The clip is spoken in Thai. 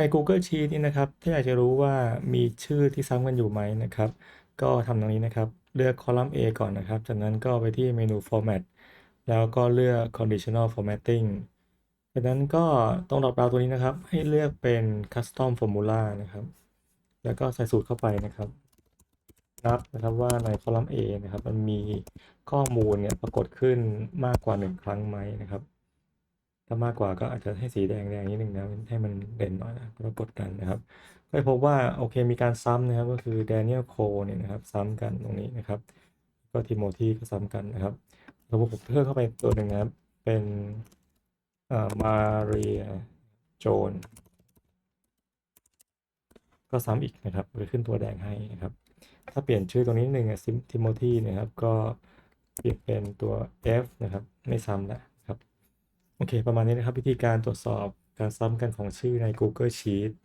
ใน Google Sheet นี่นะครับ ถ้าอยากจะรู้ว่ามีชื่อที่ซ้ำกันอยู่ไหมนะครับ ก็ทำตรงนี้นะครับ เลือกคอลัมน์ A ก่อนนะครับ จากนั้นก็ไปที่เมนู Format แล้วก็เลือก Conditional Formatting จากนั้นก็ตรงดรอปดาวตัวนี้นะครับ ให้เลือกเป็น Custom Formula นะครับ แล้วก็ใส่สูตรเข้าไปนะครับ นับนะครับว่าในคอลัมน์ A นะครับ มันมีข้อมูลเนี่ยปรากฏขึ้นมากกว่า 1 ครั้งไหมนะครับ ถ้ามากกว่าก็อาจจะให้สีแดงแดงนิดนึงนะให้มันเด่นหน่อยนะแล้วกดกันนะครับก็พบว่าโอเคมีการซ้ำนะครับก็คือแดเนียลโคเนี่ยนะครับซ้ำกันตรงนี้นะครับ ก็ทิโมธีก็ซ้ำกันนะครับสมมติผมเพิ่มเข้าไปตัวหนึ่งนะครับ เป็นเอ่อมาเรียโจนก็ซ้ำอีกนะครับจะขึ้นตัวแดงให้นะครับ ถ้าเปลี่ยนชื่อตรงนี้หนึ่งซิมทิโมธีนะครับ ก็เปลี่ยนเป็นตัว F นะครับ ไม่ซ้ำแล้ว โอเค ประมาณนี้นะครับ วิธีการตรวจสอบการซ้ำกันของชื่อใน Google Sheets